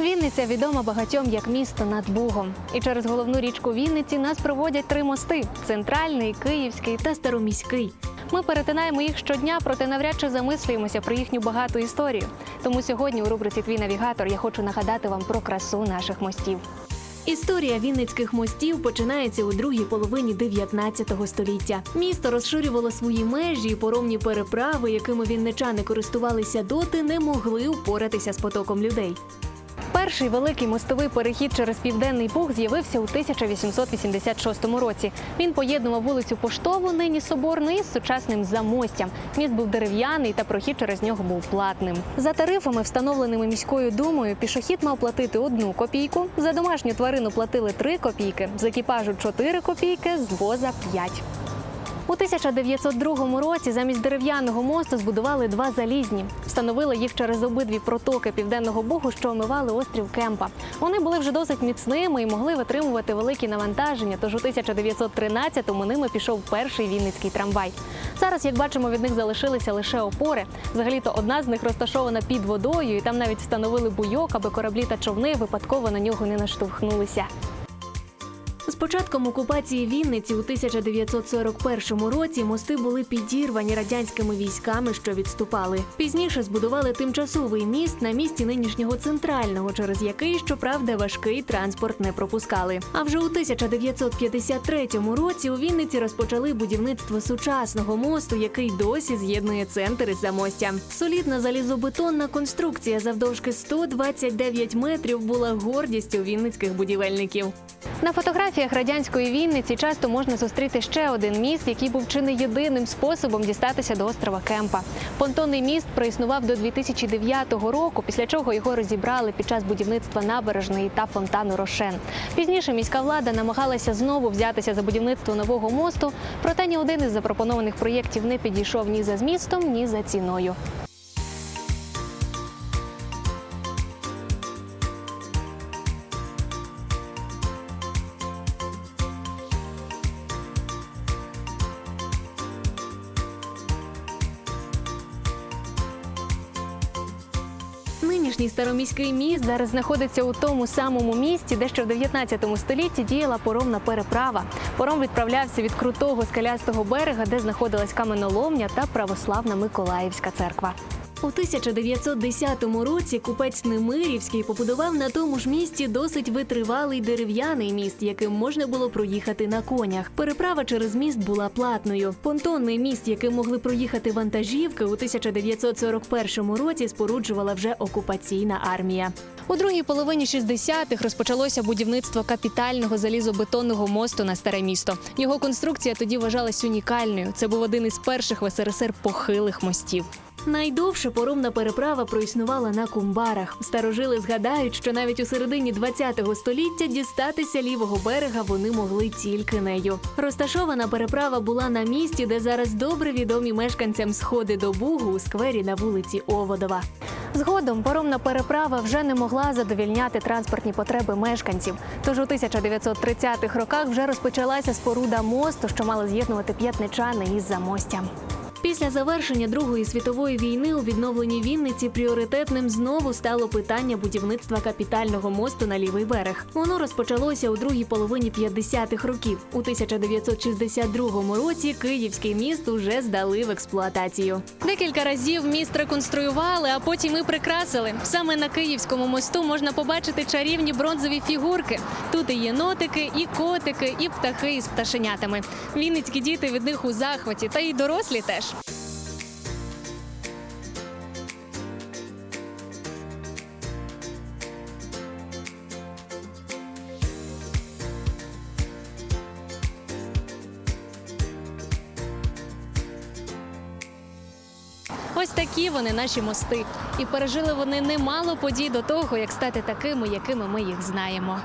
Вінниця відома багатьом як місто над Бугом. І через головну річку Вінниці нас проводять три мости: центральний, київський та староміський. Ми перетинаємо їх щодня, проте навряд чи замислюємося про їхню багату історію. Тому сьогодні у рубриці Твій навігатор я хочу нагадати вам про красу наших мостів. Історія вінницьких мостів починається у другій половині 19 століття. Місто розширювало свої межі, і поромні переправи, якими вінничани користувалися доти, не могли впоратися з потоком людей. Перший великий мостовий перехід через південний Буг з'явився у 1886 році. Він поєднував вулицю Поштову, нині Соборну, із сучасним замостям. Міст був дерев'яний, та прохід через нього був платним. За тарифами, встановленими міською думою, пішохід мав платити одну копійку. За домашню тварину платили три копійки, з екіпажу 4 копійки, з воза 5. У 1902 році замість дерев'яного мосту збудували два залізні. Встановили їх через обидві протоки південного бугу, що омивали острів Кемпа. Вони були вже досить міцними і могли витримувати великі навантаження. Тож у 1913-му ними пішов перший вінницький трамвай. Зараз, як бачимо, від них залишилися лише опори. Взагалі-то одна з них розташована під водою, і там навіть встановили буйок, аби кораблі та човни випадково на нього не наштовхнулися. З початком окупації Вінниці у 1941 році мости були підірвані радянськими військами, що відступали. Пізніше збудували тимчасовий міст на місці нинішнього центрального, через який, щоправда, важкий транспорт не пропускали. А вже у 1953 році у Вінниці розпочали будівництво сучасного мосту, який досі з'єднує центр із замостям. Солідна залізобетонна конструкція завдовжки 129 метрів була гордістю вінницьких будівельників. На фотографіях радянської Вінниці часто можна зустріти ще один міст, який був чи не єдиним способом дістатися до острова Кемпа. Понтонний міст проіснував до 2009 року, після чого його розібрали під час будівництва набережної та фонтану Рошен. Пізніше міська влада намагалася знову взятися за будівництво нового мосту, проте ні один із запропонованих проєктів не підійшов ні за змістом, ні за ціною. Нинішній староміський міст Зараз знаходиться у тому самому місці, де ще в 19 столітті діяла поромна переправа. Пором відправлявся від крутого скалястого берега, де знаходилась каменоломня та православна Миколаївська церква. У 1910 році купець Немирівський побудував на тому ж місці досить витривалий дерев'яний міст, яким можна було проїхати на конях. Переправа через міст була платною. Понтонний міст, яким могли проїхати вантажівки, у 1941 році споруджувала вже окупаційна армія. У другій половині 60-х розпочалося будівництво капітального залізобетонного мосту на старе місто. Його конструкція тоді вважалась унікальною. Це був один із перших в СРСР похилих мостів. Найдовше поромна переправа проіснувала на кумбарах. Старожили згадають, що навіть у середині ХХ століття дістатися лівого берега вони могли тільки нею. Розташована переправа була на місці, де зараз добре відомі мешканцям сходи до Бугу у сквері на вулиці Оводова. Згодом поромна переправа вже не могла задовільняти транспортні потреби мешканців. Тож у 1930-х роках вже розпочалася споруда мосту, що мала з'єднувати п'ятничани із замостям. Після завершення Другої світової війни у відновленій Вінниці пріоритетним знову стало питання будівництва капітального мосту на лівий берег. Воно розпочалося у другій половині 50-х років. У 1962 році Київський міст уже здали в експлуатацію. Декілька разів міст реконструювали, а потім і прикрасили. Саме на Київському мосту можна побачити чарівні бронзові фігурки. Тут і єнотики, і котики, і птахи із пташенятами. Вінницькі діти від них у захваті, та й дорослі теж. Ось такі вони наші мости. І пережили вони немало подій до того, як стати такими, якими ми їх знаємо.